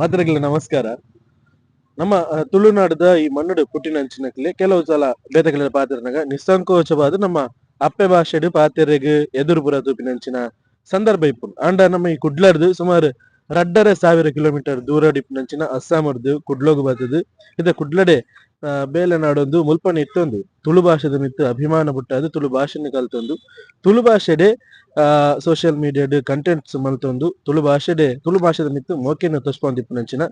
ಮಾತರಿಗಳ ನಮಸ್ಕಾರ ನಮ್ಮ ಆ, ತುಳುನಾಡದ ಈ ಮಣ್ಣುಡು ಪುಟ್ಟಿನಂಚಿನಕ್ಲೆ ಕೆಲವು ಸಲ ಬೇತಗಳ ಪಾತ್ರನಾಗ ನಿಸ್ಸಂಕೋಚವಾದ ನಮ್ಮ ಅಪ್ಪೆ ಭಾಷೆಡು ಪಾತೆರೆಗ್ ಎದುರು ಪುರ ತೂಪಿನಂಚಿನ ಸಂದರ್ಭ ಇಪ್ಪುಂಡು ಆಂಡ ನಮ್ಮ ಈ ಕುಡ್ಲರ್ದು ಸುಮಾರು ರಡ್ಡರೆ ಸಾವಿರ ಕಿಲೋಮೀಟರ್ ದೂರ ಡಿಪ್ನಂಚಿನ ಅಸ್ಸಾಮರ್ದು ಕುಡ್ಲೋಗು ಬರ್ತದು ಇದ ಕುಡ್ಲಡೆ ಆ, ಬೇಲೆ ನಾಡೊಂದು ಮುಲ್ಪನೆ ಇತ್ತೊಂದು ತುಳು ಭಾಷೆದ ಮಿತ್ತು ಅಭಿಮಾನ ಪುಟ್ಟದು ತುಳು ಭಾಷೆನ ಕಲ್ತೊಂದು. ತುಳು ಭಾಷೆಡೆ ಸೋಷಿಯಲ್ ಮೀಡಿಯಾಡ್ ಕಂಟೆಂಟ್ಸ್ ಮಲ್ತೊಂದು. ತುಳು ಭಾಷೆಡೆ ತುಳು ಭಾಷೆದ ಮಿತ್ತು ಮೋಕೆನ ತೊಸ್ಪೊಂದಿಪ್ಪುನಂಚಿನ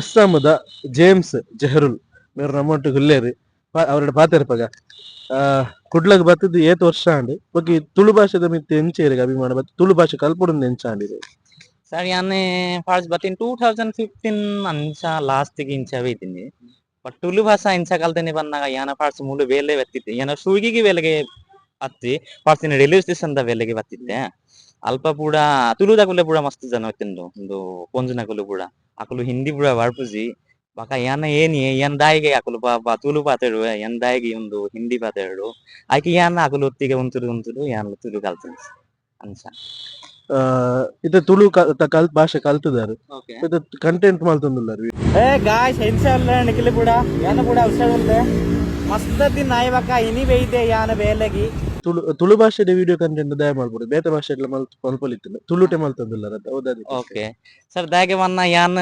ಅಸ್ಸಾಮದ ಜೇಮ್ಸ್ ಜೆಹರುಲ್. ಮೇರು ನಮ್ಮೊಟ್ಟು ಗುಲ್ಲೇರು ಅವರ ಪಾತೆರ್ಪಗ ಕುಡ್ಲಗ್ ಬತ್ತದು ಏತ್ ವರ್ಷ ಅಂಡ್ ಬೊಕಿ ತುಳು ಭಾಷೆದ ಮಿತ್ತು ಎಂಚೇರಿಗೆ ಅಭಿಮಾನ ಬತ್ತು. ತುಳು ಭಾಷೆ ಕಲ್ಪೊಡು ಎಂಚಾಂಡಿದೆ ಸರ್ ಯಾನೆ ಫಾಸ್ಟ್ ಬತ್ತಿನ ಟೂ ತೌಸಂಡ್ ಫಿಫ್ಟೀನ್ ಅಂಚ ಲಾಸ್ಟ್ಗೆ ಇಂಚ ಬೈತೀನಿ. ಬಟ್ ತುಳು ಭಾಷಾ ಇಂಚ ಕಾಲದಲ್ಲಿ ಬಂದಾಗ ಯಾನ ಪಾರ್ಟ್ಸ್ ಮೂಲು ಬೇಲೆ ಬತ್ತಿತ್ತೆ ಏನೋ ಸುಗಿಗೆ ಬೆಲೆಗೆ ಹತ್ತಿ ಪಾರ್ಟ್ಸಿನ ರೈಲ್ವೆ ಸ್ಟೇಷನ್ ದ ಬೆಲೆಗೆ ಬತ್ತಿದ್ದೆ ಅಲ್ಪ ಪೂಡ ತುಳುದಾಗುಲೆ ಪೂಡ ಮಸ್ತ್ ಜನ ಹೊತ್ತಿಂದು ಒಂದು ಕೊಂಜುನಕುಲು ಪೂಡ. ಅಕಲು ಹಿಂದಿ ಪೂಡ ವಾಡ್ಪುಜಿ. ಬಕ ಯಾನ ಏನಿ ಏನ್ ದಾಯಿಗೆ ಅಕಲು ಬಾ ತುಳು ಪಾತೆಡು ಏನ್ ದಾಯಿಗೆ ಒಂದು ಹಿಂದಿ ಪಾತಾಡು ಆಯ್ಕೆ ಯಾನ ಅಕಲು ಹೊತ್ತಿಗೆ ಉಂತುರು ಉಂತುರು ಯಾನ ತುಳು ಕಲ್ತೀನಿ ಅಂಚ. ಇತ್ತೆ ತುಳು ಕಲ್ ಭಾಷೆ ಕಲ್ತಿದ್ದಾರೆ ಇತ್ತೆ ಕಂಟೆಂಟ್ ಮಲ್ತೊಂದುಲ್ಲಾರು ಏ ಗಾಯ್ಸ್ ಹೆನ್ಸಲ್ಲ ನಿಖಿಲ್ ಕೂಡ ಯಾನ ಕೂಡ ಅವಸರ ಉಂದೆ ಮಸ್ತದಿ ನಾಯಕ ಇನಿ ಬೇಯ್ದೆ ಯಾನ ಬೇಲಗಿ. ತುಳು ತುಳು ಭಾಷೆದ ವಿಡಿಯೋ ಕಂಟೆಂಟ್ ದಯ ಮಾಡ್ಬೋದು. ಬೇತೆ ಭಾಷೆ ಎಲ್ಲ ಮಲ್ಪ ಮಲ್ಪಲಿತ್ತಿಲ್ಲ ತುಳುಟೆ ಮಲ್ತೊಂದುಲ್ಲಾರ ಹೌದಾ ಓಕೆ ಸರ್ ದಾಗೆ ಮನ್ನ ಯಾನ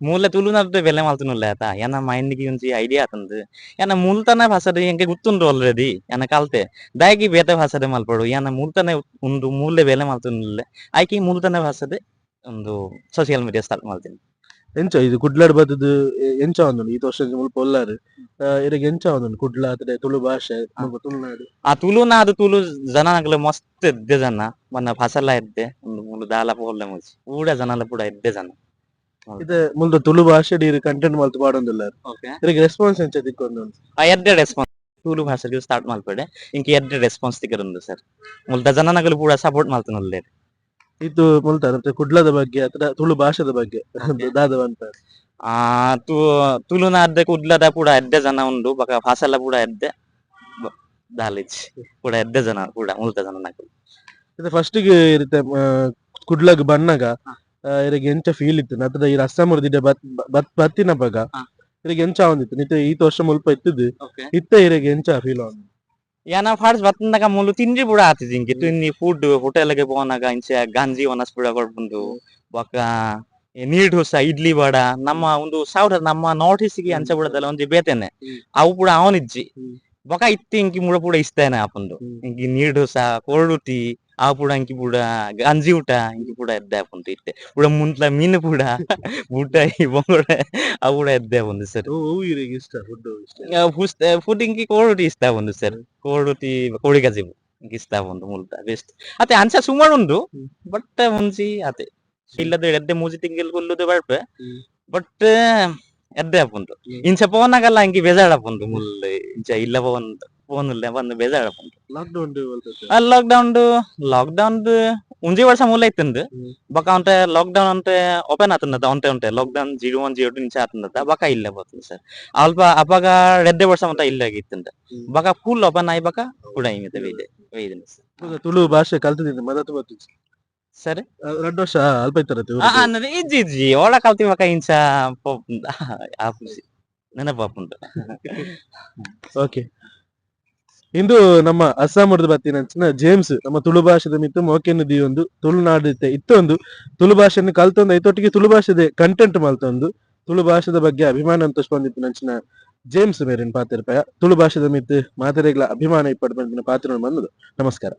ಮೂಲ ತುಳುನಾಡ್ದು ಬೆಲೆ ಮಲ್ತುನುಲ್ಲ ಆತ ಯಾನ ಮೈಂಡ್ಗೆ ಒಂಚಿ ಐಡಿಯಾ ಆತಂದು ಯಾನ ಮೂಲತನ ಭಾಷಾದ ಎಂಗೆ ಗೊತ್ತುಂಡು ಆಲ್ರೆಡಿ ಯಾನ ಕಲ್ತೆ ದಾಗಿ ಬೇತೆ ಭಾಷಾದ ಮಲ್ಪಡು ಯಾನ ಮೂಲತನ ಒಂದು ಮೂಲೆ ಬೆಲೆ ಮಲ್ತುನುಲ್ಲ ಆಯ್ಕೆ ಮೂಲತನ ಭಾಷಾದ ಒಂದು ಸೋಷಿಯಲ್ ಮೀಡಿಯಾ ಸ್ಟಾರ್ಟ್ ಮಾಡ್ತೀನಿ ಎಂಚ ಇದು ಕುಡ್ಲಾಡ್ ಬತ್ತದು ಎಂಚ ಒಂದುಂಡು ಈ ವರ್ಷ ಮುಲ್ಪ ಒಲ್ಲಾರು ಇರಗೆ ಎಂಚ ಒಂದುಂಡು ಕುಡ್ಲ ಅತಡೆ ತುಳು ಭಾಷೆ ಮುಲ್ಪ ತುಳುನಾಡು ಆ ತುಳುನ ಅದು ತುಳು ಜನಗಳು ಮಸ್ತ್ ಎದ್ದೆ ಜನ ಮೊನ್ನ ಫಸಲ ಎದ್ದೆ ಒಂದು ಮೂಲು ದಾಲ ಪೋಲ್ಲ ಮುಚ್ಚಿ ಊಡ ಜನಲ ಪೂಡ ಎದ್ದೆ ಜನ ಇದು ಮುಲ್ದ ತುಳು ಭಾಷೆ ഒരു ಕಂಟೆಂಟ್ ಮಲ್ತು ಪಾಡೊಂದುಲ್ಲಾರು ಓಕೆ ಇರಗೆ ರೆಸ್ಪಾನ್ಸ್ ಎಂಚ ತಿಕ್ಕೊಂದು ಆ ಎಡ್ಡೆ ರೆಸ್ಪಾನ್ಸ್ ತುಳು ಭಾಷೆಗೆ ಸ್ಟಾರ್ಟ್ ಮಾಡ್ಬೇಡೆ. ಇಂಕ ಎಡ್ಡೆ ರೆಸ್ಪಾನ್ಸ್ ತಿಕ್ಕರಂದು ಸರ್ ಮುಲ್ದ ಜನನಗಳು ಪೂರ ಸಪೋರ್ಟ್ ಮಾಡ್ತಾನಲ್ಲೇ ಇದು ಮತ್ತೆ ಕುಡ್ಲದ ಬಗ್ಗೆ ಅಥವಾ ತುಳು ಭಾಷೆದ ಬಗ್ಗೆ ದಾದವ ಅಂತ ಆ ತು ತುಳುನ ಅದ್ದೆ ಕುಡ್ಲದ ಪೂರ ಎಡ್ಡೆ ಜನ ಉಂಡು ಬಕ ಭಾಷೆಲ್ಲ ಪೂಡ ಎದ್ದೆ ದಾಲಿಜ್ ಪೂಡ ಎಡ್ಡೆ ಜನ ಪೂಡ ಮುಲ್ತ ಜನನಗಳು ಇದು ಫಸ್ಟಿಗೆ ಇರುತ್ತೆ ಕುಡ್ಲಗ್ ಬಣ್ಣಗ. ಇರಗೆ ಎಂಚ ಫೀಲ್ ಇತ್ತು. ಅತದ ಈ ರಸ್ತೆ ಮುರಿದಿದ್ದೆ ಬತ್ ಬತ್ ಬತ್ತಿನ ಬಗ? ಹಾ. ಇರಗೆ ಎಂಚ ಒಂದಿತ್ತು ನಿತ ಈ ವರ್ಷ ಮುಲ್ಪ ಇತ್ತದು ಇತ್ತ ಇರಗೆ ಎಂಚ ಫೀಲ್ ಒಂದು ಯಾನ ಫಾಡ್ಸ್ ಬತ್ತಂದಾಗ ಮುಲು ತಿಂಡಿ ಬುಡ ಆತಿದ್ ಇಂಕೆ ತಿನ್ನಿ ಫುಡ್ ಹೋಟೆಲ್ಗೆ ಪೋನಾಗ ಇಂಚೆ ಗಂಜಿ ಒನಸ್ ಬುಡ ಕೊಡ್ಬಂದು ಬಕ ನೀರ್ ದೋಸ ಇಡ್ಲಿ ಬಡ ನಮ್ಮ ಒಂದು ಸಾವಿರ ನಮ್ಮ ನಾರ್ತ್ ಈಸ್ಟ್ಗೆ ಅಂಚೆ ಬಿಡದಲ್ಲ ಒಂದು ಬೇತೇನೆ. ಅವು ಕೂಡ ಅವನಿಜ್ಜಿ. ಬಕ ಇತ್ತಿ ಇಂಕಿ ಮುಡ ಪೂಡ ಇಸ್ತೇನೆ ಆಪಂದು. ಇಂಕಿ ನೀರ್ ದೋಸ ಕೋರುಟಿ ಆ ಪೂಡ ಇಂಕಿ ಪೂಡ ಗಂಜಿ ಊಟ ಇಂಕಿ ಪೂಡ ಎದ್ದೆ ಆಪುಂಡು ಇತ್ತೆ ಪೂಡ ಮುಂತ್ಲ ಮೀನು ಪೂಡ ಊಟ ಈ ಬೊಂಗಡ ಆ ಪೂಡ ಎದ್ದೆ ಆಪುಂಡು ಸರ್ ಓ ಇರಗೆ ಇಷ್ಟ ಫುಡ್ ಇಷ್ಟ ಫುಡ್ ಇಂಕಿ ಕೋರುಟಿ ಇಷ್ಟ ಆಪುಂಡು ಸರ್ ಕೋರುಟಿ ಕೋಳಿ ಗಜಿ ಇಂಕಿ ಇಷ್ಟ ಆಪುಂಡು ಮುಲ್ತ ಬೆಸ್ಟ್ ಅತೆ ಅಂಚ ಸುಮಾರು ಉಂಡು ಹ್ಮ್. ಬಟ್ ಮುಂಚಿ ಅತೆ ಇಲ್ಲದ ಎದ್ದೆ ಮೂಜಿ ತಿಂಗಿಲ್ ಕೊಲ್ಲುದು ಬರ್ಪೆ ಹ್ಮ್. ಬಟ್ ಎದ್ದೆ ಆಪುಂಡು ಹ್ಮ್. ಇಂಚ ಪೋನಾಗಲ್ಲ ಇಂಕಿ ಬೇಜಾರ್ ಆಪುಂಡು ಮುಲ್ ಇಂಚ ಇಲ್ಲ ಪೋನ್ ಫೋನ್ ಇಲ್ಲ ಬಂದು ಬೇಜಾರ್ ಲಾಕ್ಡೌನ್ ಆ ಲಾಕ್ಡೌನ್ ಲಾಕ್ಡೌನ್ ಒಂಜಿ ವರ್ಷ ಮೂಲ ಹ್ಮ್. ಬಕ ಅಂತೆ ಲಾಕ್ಡೌನ್ ಅಂತ ಓಪನ್ ಆತಂದದ ಒಂತೆ ಒಂತೆ lockdown zero one zero two ಇಂಚ ಆತಂದದ ಬಕ ಇಲ್ಲ ಬರ್ತದೆ ಸರ್ ಅಲ್ಪ ಅಪಾಗ ರೆಡ್ಡೆ ವರ್ಷ ಅಂತ ಇಲ್ಲ ಆಗಿತ್ತಂದ. ಬಕ ಫುಲ್ ಓಪನ್ ಆಯ್ ಬಕ ಕೂಡ ಹಿಂಗತೆ ವೈದೆ ವೈದಿನ ತುಳು ಭಾಷೆ ಕಲ್ತಿದ್ದೀನಿ ಮದತ್ತು ಬತ್ತು ಸರಿ ಎರಡು ವರ್ಷ ಅಲ್ಪ ಇತ್ತರತ್ತೆ ಅನ್ನದ ಇಜ್ಜಿ ಇಜ್ಜಿ ಒಳ ಕಲ್ತಿ ಬಕ ಇಂಚ ಆ ಖುಷಿ ನೆನಪಾಪುಂಡು ಓಕೆ ಇಂದು ನಮ್ಮ ಅಸ್ಸಾಮರ್ದ ಬತ್ತಿನಂಚಿನ ಜೇಮ್ಸ್, ನಮ್ಮ ತುಳು ಭಾಷೆದ ಮಿತ್ತು ಮೋಕೆನ್ ದಿ ಒಂದು ತುಳುನಾಡು ಇತ್ತೊಂದು ತುಳು ಭಾಷೆಯನ್ನು ಕಲ್ತೊಂದು ಐತೊಟ್ಟಿಗೆ ತುಳು ಭಾಷೆದ ಕಂಟೆಂಟ್ ಮಲ್ತೊಂದು. ತುಳು ಭಾಷೆದ ಬಗ್ಗೆ ಅಭಿಮಾನ ಅಂತ ಸ್ಪಂದಿತ್ತು ನಂಚಿನ ಜೇಮ್ಸ್ ಮೇರಿನ ಪಾತ್ರ ತುಳು ಭಾಷೆದ ಮಿತ್ತು ಮಾತರೆಗಳ ಅಭಿಮಾನ ಇಪ್ಪಡು ಪಾತ್ರ ಬಂದದು ನಮಸ್ಕಾರ.